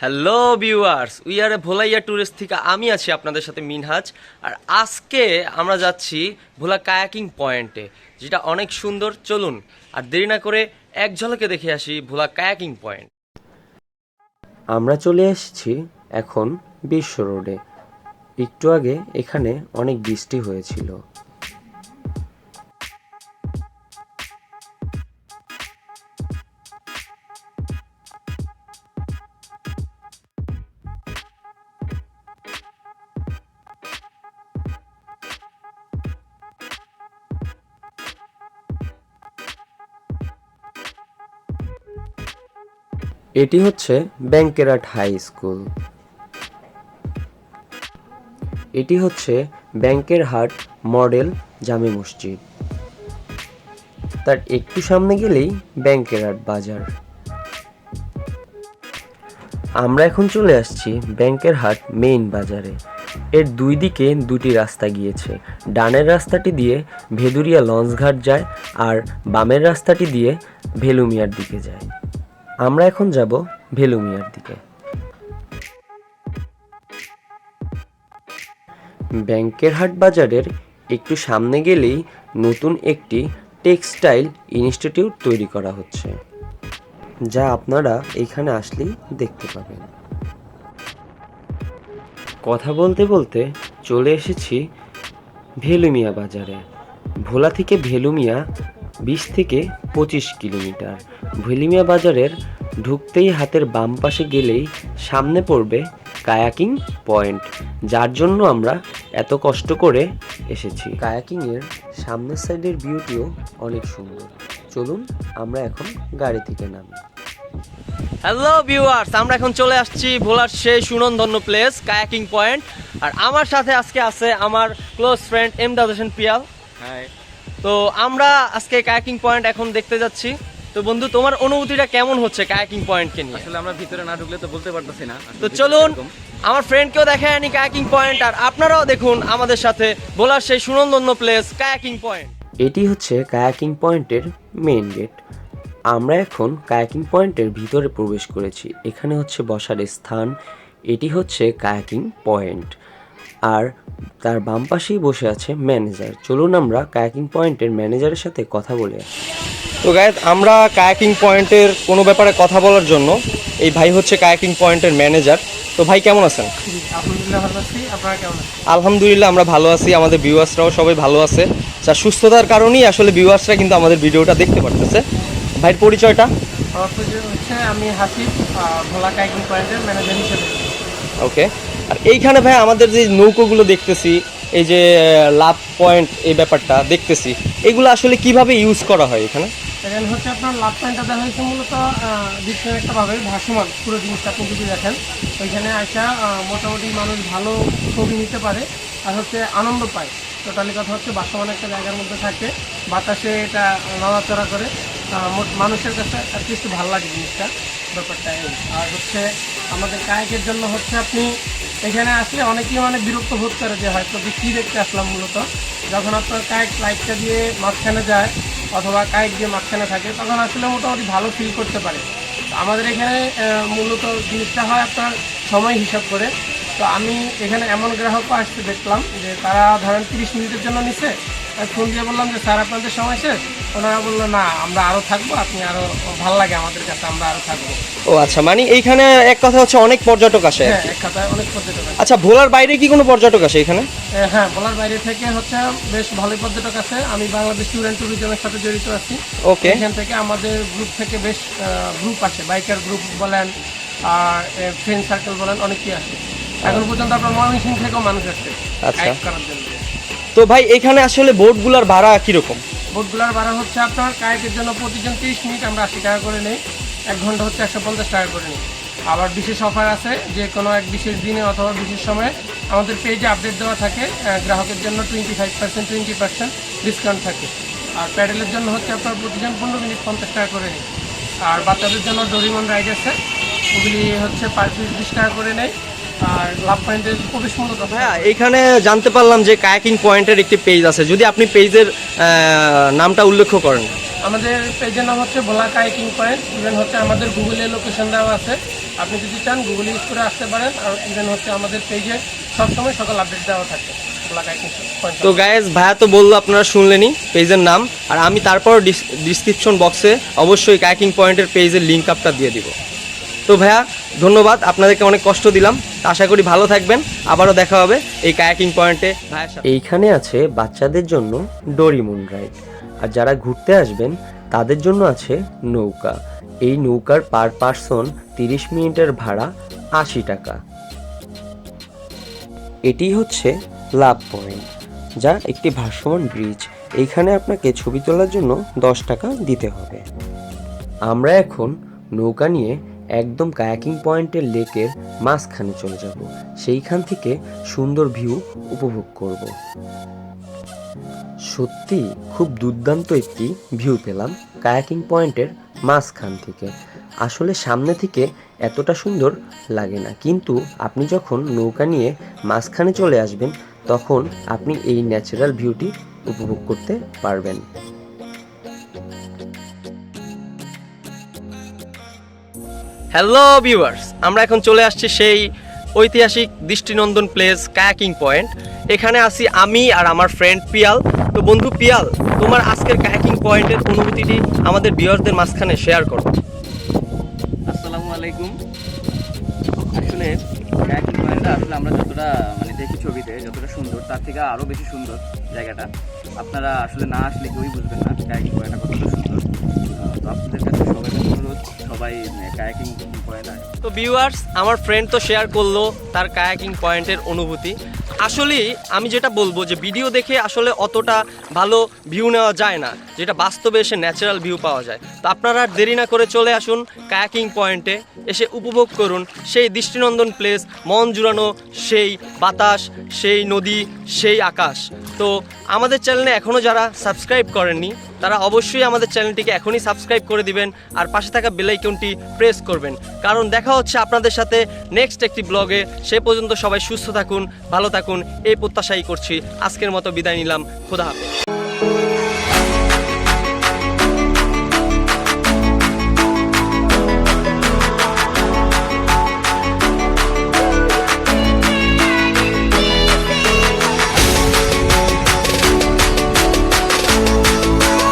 Hello viewers we are ভোলাইয়া tourist থেকে আমি আছি আপনাদের সাথে মিনহাজ। আর আজকে আমরা যাচ্ছি ভোলা কায়াকিং পয়েন্টে, যেটা অনেক সুন্দর। চলুন, আর দেরি না করে এক ঝলকে দেখে আসি ভোলা কায়াকিং পয়েন্ট। আমরা চলে এসেছি এখন বিশ্ব রোডে। একটু আগে এখানে অনেক বৃষ্টি হয়েছিল। এটি হচ্ছে ব্যাংকেরাট হাই স্কুল। এটি হচ্ছে ব্যাংকের হাট মডেল জামে মসজিদ। তার একটু সামনে গেলেই ব্যাংকের হাট বাজার। আমরা এখন চলে আসছি ব্যাংকের হাট মেইন বাজারে। এর দুই দিকে দুটি রাস্তা গিয়েছে। ডানের রাস্তাটি দিয়ে ভেদুরিয়া লঞ্চঘাট যায় আর বামের রাস্তাটি দিয়ে ভেলুমিয়ার দিকে যায়। আমরা এখন যাব ভেলুমিয়ার দিকে। ব্যাংকের হাট বাজারের একটু সামনে গেলেই নতুন একটি টেক্সটাইল ইনস্টিটিউট তৈরি করা হচ্ছে, যা আপনারা এখানে আসলেই দেখতে পাবেন। কথা বলতে বলতে চলে এসেছি ভেলুমিয়া বাজারে। ভোলা থেকে ভেলুমিয়া বিশ থেকে পঁচিশ কিলোমিটার। ভেলুমিয়া বাজারের ঢুকতেই হাতের বাম পাশে গেলেই সামনে পড়বে কায়াকিং পয়েন্ট যার জন্য আমরা এত কষ্ট করে এসেছি। কায়াকিংয়ের সামনের সাইডের ভিউটিও অনেক সুন্দর। চলুন আমরা এখন গাড়ি থেকে নামি। হ্যালো ভিউয়ার্স আমরা এখন চলে আসছি ভোলার সেই সুনন্দন্য প্লেস কায়াকিং পয়েন্ট। আর আমার সাথে আজকে আছে আমার ক্লোজ ফ্রেন্ড এমদাদ হোসেন পিয়াল তো আমরা আজকে কায়াকিং পয়েন্ট এখন দেখতে যাচ্ছি। তো বন্ধু তোমার অনুভূতিটা কেমন হচ্ছে কায়াকিং পয়েন্টকে নিয়ে? আসলে আমরা ভিতরে না ঢুকলে তো বলতে পারতেছি না। তো চলুন। আমার ফ্রেন্ডকেও দেখে আনি কায়াকিং পয়েন্ট আর আপনারাও দেখুন আমাদের সাথে ভোলার সেই সুনন্দন্য প্লেস কায়াকিং পয়েন্ট। এটি হচ্ছে কায়াকিং পয়েন্টের মেইন গেট আমরা এখন কায়াকিং পয়েন্টের ভিতরে প্রবেশ করেছি। এখানে হচ্ছে বসার স্থান এটি হচ্ছে কায়াকিং পয়েন্ট। আর তার বাম পাশেই বসে আছে ম্যানেজার চলুন আমরা কায়াকিং পয়েন্টের ম্যানেজারের সাথে কথা বলে আসি। তো গাইজ আমরা কায়াকিং পয়েন্টের কোনো ব্যাপারে কথা বলার জন্য এই ভাই হচ্ছে কায়াকিং পয়েন্টের ম্যানেজার তো ভাই কেমন আছেন? আলহামদুলিল্লাহ আমরা ভালো আছি। আমাদের ভিউয়ার্সরাও সবাই ভালো আছে। যা সুস্থতার কারণেই আসলে ভিউয়ার্সরা কিন্তু আমাদের ভিডিওটা দেখতে পারতেছে। ভাইয়ের পরিচয়টা? আমি ভোলা পয়েন্টের ম্যানেজার হিসেবে। ওকে আর এইখানে ভাই আমাদের যে নৌকোগুলো দেখতেছি এই যে লাভ পয়েন্ট এই ব্যাপারটা দেখতেছি এগুলো আসলে কীভাবে ইউজ করা হয় এখানে? এখানে হচ্ছে আপনার লাভ পয়েন্টটা দেখা হয়েছে মূলত ডিফারেন্ট একটা ভাবে ভাসমান, পুরো জিনিসটা আপনি যদি দেখেন, ওইখানে আসা মোটামুটি মানুষ ভালো ছবি নিতে পারে আর হচ্ছে আনন্দ পায়। টোটালি কথা হচ্ছে ভাসমান একটা জায়গার মধ্যে থাকে, বাতাসে এটা নড়াচড়া করে মানুষের কাছে অ্যাটলিস্ট ভালো লাগে জিনিসটা, ব্যাপারটা এই। আর হচ্ছে আমাদের কায়কের জন্য হচ্ছে আপনি এখানে আসলে অনেকেই মানে বিরক্ত বোধ করে যে হয়তো যে কী দেখতে আসলাম মূলত। যখন আপনার কায়েক লাইটটা দিয়ে মাঝখানে যায় অথবা কায়েক যে মাঝখানে থাকে, তখন আসলে মোটামুটি ভালো ফিল করতে পারে। আমাদের এখানে মূলত জিনিসটা হয় আপনার সময় হিসাব করে। তো আমি এখানে এমন গ্রাহকও আসতে দেখলাম যে তারা ধরেন তিরিশ মিনিটের জন্য নিছে আমি ফোন দিয়ে বললাম যে স্যার আপনাদের সময় শেষ? ওনারা বলল না আমরা আরও থাকব আপনি আরও ভালো লাগে আমাদের কাছে আমরা আরও থাকব। ও আচ্ছা মানে এইখানে এক কথা হচ্ছে অনেক পর্যটক আসে হ্যাঁ এক কথায় অনেক পর্যটক আছে আচ্ছা ভোলার বাইরে কি কোনো পর্যটক আসে এখানে? হ্যাঁ ভোলার বাইরে থেকে হচ্ছে বেশ ভালোই পর্যটক আছে আমি বাংলাদেশ স্টুডেন্ট ট্যুরিজমের সাথে জড়িত আছি। ওকে। এখান থেকে আমাদের গ্রুপ থেকে বেশ গ্রুপ আসে। বাইকার গ্রুপ বলেন আর ফ্রেন্ড সার্কেল বলেন অনেকেই আসে। এখন পর্যন্ত আপনার ময়মনসিং থেকেও মানুষ আসছে আচ্ছা। করার জন্য। তো ভাই এখানে আসলে বোটগুলার ভাড়া কীরকম? বোটগুলার ভাড়া হচ্ছে আপনার কায়েকের জন্য প্রতিজন তিরিশ মিনিট আমরা আশি টাকা করে নিই। এক ঘণ্টা হচ্ছে একশো পঞ্চাশ টাকা করে নিই। আবার বিশেষ অফার আছে যে কোনো এক বিশেষ দিনে অথবা বিশেষ সময়ে আমাদের পেজে আপডেট দেওয়া থাকে গ্রাহকের জন্য twenty five percent twenty percent discount থাকে। আর প্যাডেলের জন্য হচ্ছে আপনার প্রতিজন পনেরো মিনিট পঞ্চাশ টাকা করে নিই। আর বাচ্চাদের জন্য ডোরিমন রাইড আছে ওগুলি হচ্ছে পার পিস বিশ টাকা করে নেয় হ্যাঁ এখানে জানতে পারলাম যে কায়াকিং পয়েন্টের একটি পেজ আছে। যদি আপনি পেজের নামটা উল্লেখ করেন। আমাদের পেজের নাম হচ্ছে ভোলা কাইকিং পয়েন্ট। ইভেন হচ্ছে আমাদের গুগলে লোকেশন দেওয়া আছে। আপনি যদি চান গুগল ইউজ করে আসতে পারেন। আর ইভেন হচ্ছে আমাদের পেজে সবসময় সকল আপডেট দেওয়া থাকে তো গায়েস ভাইয়া তো বলল আপনারা শুনলেনই পেজের নাম। আর আমি তারপর ডিসক্রিপশন বক্সে অবশ্যই কায়াকিং পয়েন্টের পেজের লিঙ্ক আপটা দিয়ে দিব। তো ভাইয়া, ধন্যবাদ, আপনাদেরকে অনেক কষ্ট দিলাম। আশা করি ভালো থাকবেন। আবারও দেখা হবে এই কায়াকিং পয়েন্টে। এইখানে আছে বাচ্চাদের জন্য ডোরিমুন রাইড। আর যারা ঘুরতে আসবেন, তাদের জন্য আছে নৌকা। এই নৌকার পার পার্সন তিরিশ মিনিটের ভাড়া আশি টাকা। এটি হচ্ছে লাভ পয়েন্ট, যা একটি ভাসমান ব্রিজ এইখানে আপনাকে ছবি তোলার জন্য দশ টাকা দিতে হবে। আমরা এখন নৌকা নিয়ে একদম কায়াকিং পয়েন্টের লেকের মাঝখানে চলে যাব। সেইখান থেকে সুন্দর ভিউ উপভোগ করব। সত্যি খুব দুর্দান্ত একটি ভিউ পেলাম কায়াকিং পয়েন্টের মাঝখান থেকে। আসলে সামনে থেকে এতটা সুন্দর লাগে না, কিন্তু আপনি যখন নৌকা নিয়ে মাঝখানে চলে আসবেন, তখন আপনি এই ন্যাচারাল ভিউটি উপভোগ করতে পারবেন। হ্যালো ভিউয়ার্স আমরা এখন চলে আসছি সেই ঐতিহাসিক দৃষ্টিনন্দন প্লেস কায়াকিং পয়েন্ট এখানে আছি আমি আর আমার ফ্রেন্ড পিয়াল। তো বন্ধু পিয়াল, তোমার আজকের কায়াকিং পয়েন্টের অনুভূতিটি আমাদের ভিউয়ারদের মাঝখানে শেয়ার করো। আসসালামু আলাইকুম। আসলে কায়াকিং পয়েন্টটা আসলে আমরা যতটা মানে দেখি ছবিতে, যতটা সুন্দর, তার থেকে আরও বেশি সুন্দর জায়গাটা। আপনারা আসলে না আসলে কেউই বুঝবেন না কায়াকিং পয়েন্টটা কতটা সুন্দর। সবাই কায়াকিং তো ভিউয়ার্স আমার ফ্রেন্ড তো শেয়ার করল তার কায়াকিং পয়েন্টের অনুভূতি। আসলে আমি যেটা বলব যে ভিডিও দেখে আসলে অতটা ভালো ভিউ নেওয়া যায় না, যেটা বাস্তবে এসে ন্যাচারাল ভিউ পাওয়া যায়। তো আপনারা দেরি না করে চলে আসুন কায়াকিং পয়েন্টে এসে উপভোগ করুন সেই দৃষ্টিনন্দন প্লেস মন জুড়ানো সেই বাতাস, সেই নদী, সেই আকাশ। তো আমাদের চ্যানেলে এখনও যারা সাবস্ক্রাইব করেননি তারা অবশ্যই আমাদের চ্যানেলটিকে এখনই সাবস্ক্রাইব করে দিবেন আর পাশে থাকা বেলাইকনটি প্রেস করবেন। কারণ দেখা হচ্ছে আপনাদের সাথে নেক্সট একটি ব্লগে। সে পর্যন্ত সবাই সুস্থ থাকুন, ভালো থাকুন, এই প্রত্যাশাই করছি। আজকের মতো বিদায় নিলাম। খোদা হাফেজ।